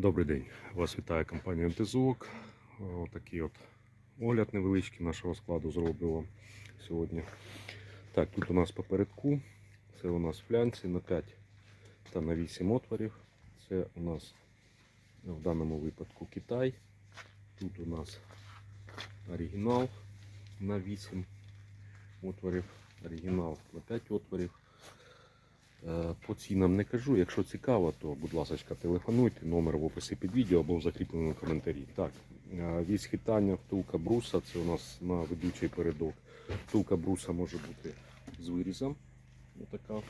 Добрий день. Вас вітає компанія МТЗОК. Отакий от огляд невеличкий нашого складу зроблю вам сьогодні. Так, тут у нас попередку. Це у нас флянці на 5 та на 8 отворів. Це у нас в даному випадку Китай. Тут у нас оригінал на 8 отворів, оригінал на 5 отворів. Е, По цінам не кажу. Якщо цікаво, то будь ласка, телефонуйте. Номер в описі під відео або в закріпленому коментарі. Так, е, від схитання втулка бруса це у нас на ведучий передок. Втулка бруса може бути з вирізом. Отака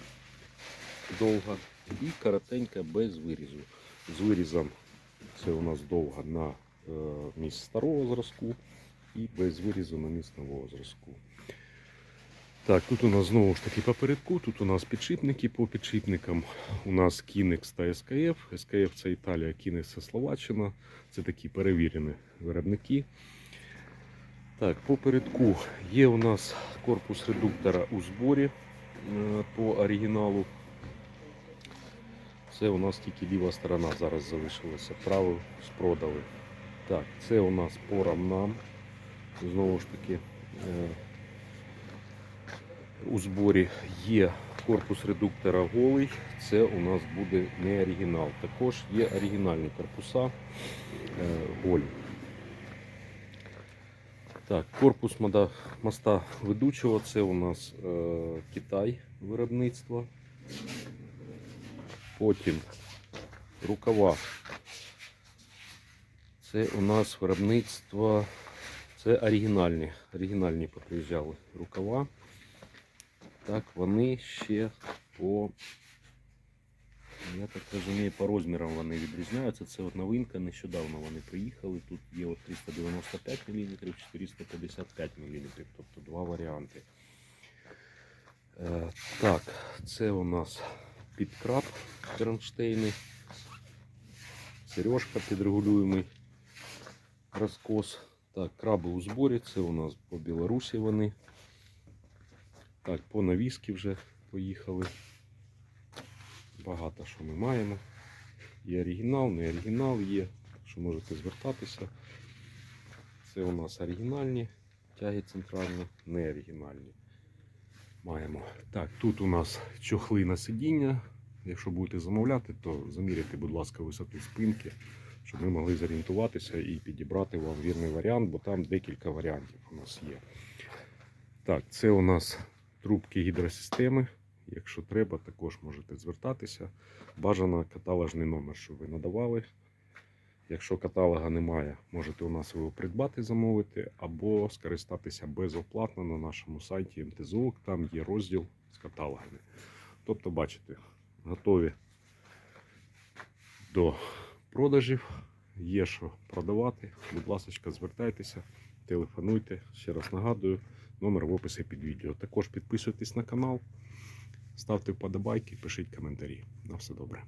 довга. І коротенька без вирізу. З вирізом це у нас довга на е, місць старого зразку і без вирізу на місць нового зразку. Так, тут у нас знову ж таки попередку, тут у нас підшипники по підшипникам. У нас Kinex та SKF. SKF це Італія, Kinex це Словаччина. Це такі перевірені виробники. Так, попередку є у нас корпус редуктора у зборі е, по оригіналу. Це у нас тільки ліва сторона зараз залишилася. Праву спродали. Так, це у нас по рамнам. Знову ж таки. У зборі є корпус редуктора голий. Це у нас буде не оригінал. Також є оригінальні корпуса е, голі. Так, корпус моста ведучого це у нас е, Китай виробництва. Потім рукава. Це у нас виробництво. Це оригінальні, оригінальні поприїжджали рукава. Так, вони ще по, я так розумію, по розмірам вони відрізняються. Це от новинка, нещодавно вони приїхали. Тут є от 395 мм, 455 мм, тобто два варіанти. Е, так, це у нас підкраб кронштейни, сережка підрегулюємий розкос. Так, краби у зборі, це у нас по Білорусі вони. Так, по навіски вже поїхали. Багато що ми маємо. Є оригінал, не оригінал є, що можете звертатися. Це у нас оригінальні тяги центральні, не оригінальні. Маємо. Так, тут у нас чохли на сидіння. Якщо будете замовляти, то заміряйте, будь ласка, висоту спинки, щоб ми могли зорієнтуватися і підібрати вам вірний варіант, бо там декілька варіантів у нас є. Так, це у нас трубки гідросистеми. Якщо треба, також можете звертатися. Бажано каталожний номер, щоб ви надавали. Якщо каталога немає, можете у нас його придбати, замовити, або скористатися безоплатно на нашому сайті МТЗОК. Там є розділ з каталогами. Тобто, бачите, готові до продажів. Є що продавати. Будь ласка, звертайтеся, телефонуйте. Ще раз нагадую, номер в описі під відео. Також підписуйтесь на канал, ставте вподобайки, пишіть коментарі. На все добре.